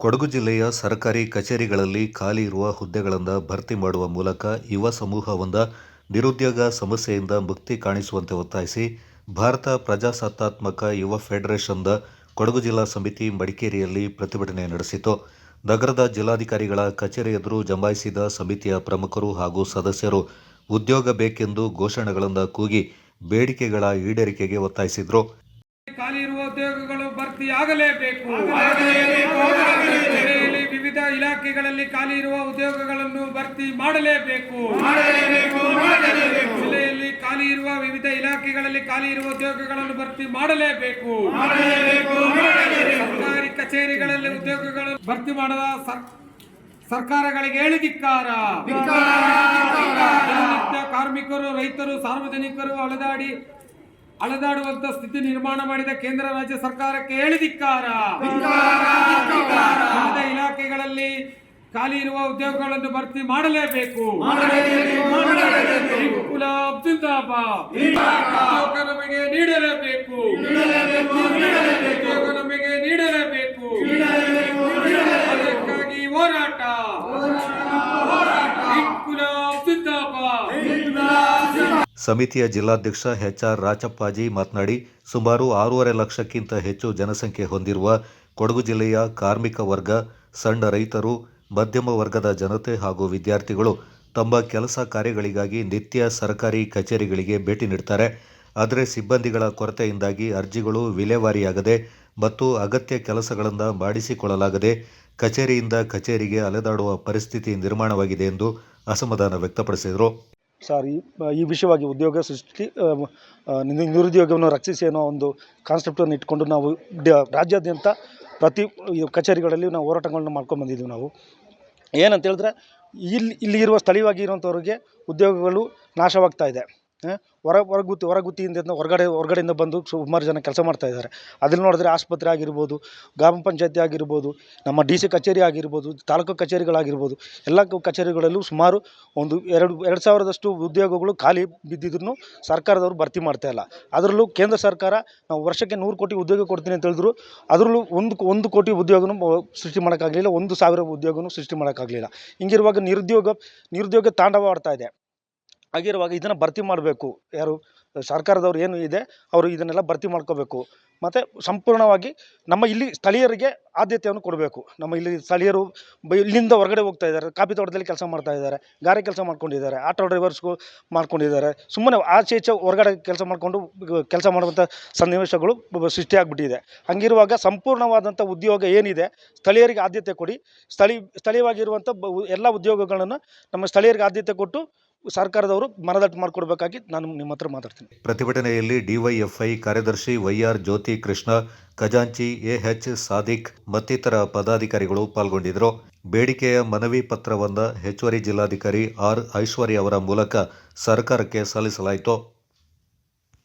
ಕೊಡಗು ಜಿಲ್ಲೆಯ ಸರ್ಕಾರಿ ಕಚೇರಿಗಳಲ್ಲಿ ಖಾಲಿ ಇರುವ ಹುದ್ದೆಗಳನ್ನು ಭರ್ತಿ ಮಾಡುವ ಮೂಲಕ ಯುವ ಸಮೂಹವೊಂದ ನಿರುದ್ಯೋಗ ಸಮಸ್ಯೆಯಿಂದ ಮುಕ್ತಿ ಕಾಣಿಸುವಂತೆ ಒತ್ತಾಯಿಸಿ ಭಾರತ ಪ್ರಜಾಸತ್ತಾತ್ಮಕ ಯುವ ಫೆಡರೇಷನ್ದ ಕೊಡಗು ಜಿಲ್ಲಾ ಸಮಿತಿ ಮಡಿಕೇರಿಯಲ್ಲಿ ಪ್ರತಿಭಟನೆ ನಡೆಸಿತು. ನಗರದ ಜಿಲ್ಲಾಧಿಕಾರಿಗಳ ಕಚೇರಿ ಎದುರು ಜಮಾಯಿಸಿದ ಸಮಿತಿಯ ಪ್ರಮುಖರು ಹಾಗೂ ಸದಸ್ಯರು ಉದ್ಯೋಗ ಬೇಕೆಂದು ಘೋಷಣೆಗಳನ್ನು ಕೂಗಿ ಬೇಡಿಕೆಗಳ ಈಡೇರಿಕೆಗೆ ಒತ್ತಾಯಿಸಿದರು. ಖಾಲಿ ಇರುವ ಉದ್ಯೋಗಗಳು ಭರ್ತಿಯಾಗಲೇಬೇಕು. ಇಲಾಖೆಗಳಲ್ಲಿ ಖಾಲಿ ಇರುವ ಉದ್ಯೋಗಗಳನ್ನು ಭರ್ತಿ ಮಾಡಲೇಬೇಕು. ಜಿಲ್ಲೆಯಲ್ಲಿ ಖಾಲಿ ಇರುವ ವಿವಿಧ ಇಲಾಖೆಗಳಲ್ಲಿ ಖಾಲಿ ಇರುವ ಉದ್ಯೋಗಗಳನ್ನು ಭರ್ತಿ ಮಾಡಲೇಬೇಕು. ಸರ್ಕಾರಿ ಕಚೇರಿಗಳಲ್ಲಿ ಉದ್ಯೋಗಗಳನ್ನು ಭರ್ತಿ ಮಾಡದ ಸರ್- ಸರ್ಕಾರಗಳಿಗೆ ಹೇಳಿದಿಕ್ಕಾರ ಕಾರ್ಮಿಕರು ರೈತರು ಸಾರ್ವಜನಿಕರು ಅಲೆದಾಡಿ ಅಲೆದಾಡುವಂತ ಸ್ಥಿತಿ ನಿರ್ಮಾಣ ಮಾಡಿದ ಕೇಂದ್ರ ರಾಜ್ಯ ಸರ್ಕಾರಕ್ಕೆ ಹೇಳಿದಿಕ್ಕಾರ ವಿವಿಧ ಇಲಾಖೆಗಳಲ್ಲಿ ಖಾಲಿ ಇರುವ ಉದ್ಯೋಗಗಳನ್ನು ಭರ್ತಿ ಮಾಡಲೇಬೇಕು. ನಮಗೆ ನೀಡಲೇಬೇಕು. ಸಮಿತಿಯ ಜಿಲ್ಲಾಧ್ಯಕ್ಷ ಎಚ್ಆರ್ ರಾಚಪ್ಪಾಜಿ ಮಾತನಾಡಿ, ಸುಮಾರು ಆರೂವರೆ ಲಕ್ಷಕ್ಕಿಂತ ಹೆಚ್ಚು ಜನಸಂಖ್ಯೆ ಹೊಂದಿರುವ ಕೊಡಗು ಜಿಲ್ಲೆಯ ಕಾರ್ಮಿಕ ವರ್ಗ, ಸಣ್ಣ ರೈತರು, ಮಧ್ಯಮ ವರ್ಗದ ಜನತೆ ಹಾಗೂ ವಿದ್ಯಾರ್ಥಿಗಳು ತಮ್ಮ ಕೆಲಸ ಕಾರ್ಯಗಳಿಗಾಗಿ ನಿತ್ಯ ಸರ್ಕಾರಿ ಕಚೇರಿಗಳಿಗೆ ಭೇಟಿ ನೀಡ್ತಾರೆ. ಆದರೆ ಸಿಬ್ಬಂದಿಗಳ ಕೊರತೆಯಿಂದಾಗಿ ಅರ್ಜಿಗಳು ವಿಲೇವಾರಿಯಾಗದೆ ಮತ್ತು ಅಗತ್ಯ ಕೆಲಸಗಳನ್ನು ಮಾಡಿಸಿಕೊಳ್ಳಲಾಗದೆ ಕಚೇರಿಯಿಂದ ಕಚೇರಿಗೆ ಅಲೆದಾಡುವ ಪರಿಸ್ಥಿತಿ ನಿರ್ಮಾಣವಾಗಿದೆ ಎಂದು ಅಸಮಾಧಾನ ವ್ಯಕ್ತಪಡಿಸಿದರು. ಸರ್, ಈ ಈ ವಿಷಯವಾಗಿ ಉದ್ಯೋಗ ಸೃಷ್ಟಿ ನಿರುದ್ಯೋಗವನ್ನು ರಕ್ಷಿಸಿ ಅನ್ನೋ ಒಂದು ಕಾನ್ಸೆಪ್ಟನ್ನು ಇಟ್ಕೊಂಡು ನಾವು ಡ- ರಾಜ್ಯಾದ್ಯಂತ ಪ್ರತಿ ಕಚೇರಿಗಳಲ್ಲಿ ನಾವು ಹೋರಾಟಗಳನ್ನ ಮಾಡ್ಕೊಂಡು ಬಂದಿದ್ದೀವಿ ನಾವು. ಏನಂತ ಹೇಳಿದ್ರೆ ಇಲ್ಲಿ ಇಲ್ಲಿ ಇರುವ ಸ್ಥಳೀಯವಾಗಿ ಇರುವಂಥವ್ರಿಗೆ ಉದ್ಯೋಗಗಳು ನಾಶವಾಗ್ತಾ ಹೊರ ಹೊರಗುತ್ತಿ ಹೊರಗುತ್ತಿಯಿಂದ ಹೊರಗಡೆ ಹೊರಗಡೆಯಿಂದ ಬಂದು ಸುಮಾರು ಜನ ಕೆಲಸ ಮಾಡ್ತಾ ಇದ್ದಾರೆ. ಅದನ್ನು ನೋಡಿದ್ರೆ ಆಸ್ಪತ್ರೆ ಆಗಿರ್ಬೋದು, ಗ್ರಾಮ ಪಂಚಾಯತಿ ಆಗಿರ್ಬೋದು, ನಮ್ಮ ಡಿ ಸಿ ಕಚೇರಿ ಆಗಿರ್ಬೋದು, ತಾಲೂಕು ಕಚೇರಿಗಳಾಗಿರ್ಬೋದು, ಎಲ್ಲ ಕಚೇರಿಗಳಲ್ಲೂ ಸುಮಾರು ಒಂದು ಎರಡು ಎರಡು ಸಾವಿರದಷ್ಟು ಉದ್ಯೋಗಗಳು ಖಾಲಿ ಬಿದ್ದಿದ್ರು ಸರ್ಕಾರದವರು ಭರ್ತಿ ಮಾಡ್ತಾ ಇಲ್ಲ. ಅದರಲ್ಲೂ ಕೇಂದ್ರ ಸರ್ಕಾರ ನಾವು ವರ್ಷಕ್ಕೆ ನೂರು ಕೋಟಿ ಉದ್ಯೋಗ ಕೊಡ್ತೀನಿ ಅಂತ ಹೇಳಿದ್ರು, ಅದರಲ್ಲೂ ಒಂದು ಒಂದು ಕೋಟಿ ಉದ್ಯೋಗನೂ ಸೃಷ್ಟಿ ಮಾಡೋಕ್ಕಾಗಲಿಲ್ಲ, ಒಂದು ಸಾವಿರ ಉದ್ಯೋಗನೂ ಸೃಷ್ಟಿ ಮಾಡೋಕ್ಕಾಗಲಿಲ್ಲ. ಹಿಂಗಿರುವಾಗ ನಿರುದ್ಯೋಗ ನಿರುದ್ಯೋಗ ತಾಂಡವವಾಡ್ತಾ ಇದೆ. ಹಾಗಿರುವಾಗ ಇದನ್ನು ಭರ್ತಿ ಮಾಡಬೇಕು. ಯಾರು? ಸರ್ಕಾರದವ್ರು ಏನು ಇದೆ, ಅವರು ಇದನ್ನೆಲ್ಲ ಭರ್ತಿ ಮಾಡ್ಕೋಬೇಕು. ಮತ್ತು ಸಂಪೂರ್ಣವಾಗಿ ನಮ್ಮ ಇಲ್ಲಿ ಸ್ಥಳೀಯರಿಗೆ ಆದ್ಯತೆಯನ್ನು ಕೊಡಬೇಕು. ನಮ್ಮ ಇಲ್ಲಿ ಸ್ಥಳೀಯರು ಇಲ್ಲಿಂದ ಹೊರಗಡೆ ಹೋಗ್ತಾ ಇದ್ದಾರೆ, ಕಾಫಿ ತೋಟದಲ್ಲಿ ಕೆಲಸ ಮಾಡ್ತಾ ಇದ್ದಾರೆ, ಗಾರೆ ಕೆಲಸ ಮಾಡ್ಕೊಂಡಿದ್ದಾರೆ, ಆಟೋ ಡ್ರೈವರ್ಸ್ಗೂ ಮಾಡ್ಕೊಂಡಿದ್ದಾರೆ. ಸುಮ್ಮನೆ ಆಚೆ ಈಚೆ ಹೊರಗಡೆ ಕೆಲಸ ಮಾಡಿಕೊಂಡು ಕೆಲಸ ಮಾಡುವಂಥ ಸನ್ನಿವೇಶಗಳು ಸೃಷ್ಟಿಯಾಗ್ಬಿಟ್ಟಿದೆ ಹಂಗಿರುವಾಗ ಸಂಪೂರ್ಣವಾದಂಥ ಉದ್ಯೋಗ ಏನಿದೆ, ಸ್ಥಳೀಯರಿಗೆ ಆದ್ಯತೆ ಕೊಡಿ. ಸ್ಥಳೀಯ ಸ್ಥಳೀಯವಾಗಿರುವಂಥ ಎಲ್ಲ ಉದ್ಯೋಗಗಳನ್ನು ನಮ್ಮ ಸ್ಥಳೀಯರಿಗೆ ಆದ್ಯತೆ ಕೊಟ್ಟು ಸರ್ಕಾರದವರು ಮನದಟ್ಟು ಮಾಡಿಕೊಡ್ಬೇಕಾಗಿ ನಾನು ನಿಮ್ಮ ಹತ್ರ ಮಾತಾಡ್ತೀನಿ. ಪ್ರತಿಭಟನೆಯಲ್ಲಿ ಡಿವೈಎಫ್ಐ ಕಾರ್ಯದರ್ಶಿ ವೈಆರ್ ಜ್ಯೋತಿ ಕೃಷ್ಣ ಖಜಾಂಚಿ ಎಎಚ್ ಸಾದಿಕ್ ಮತ್ತಿತರ ಪದಾಧಿಕಾರಿಗಳು ಪಾಲ್ಗೊಂಡಿದ್ದರು. ಬೇಡಿಕೆಯ ಮನವಿ ಪತ್ರವನ್ನು ಹೆಚ್ಚುವರಿ ಜಿಲ್ಲಾಧಿಕಾರಿ ಆರ್. ಐಶ್ವರ್ಯ ಅವರ ಮೂಲಕ ಸರ್ಕಾರಕ್ಕೆ ಸಲ್ಲಿಸಲಾಯಿತು.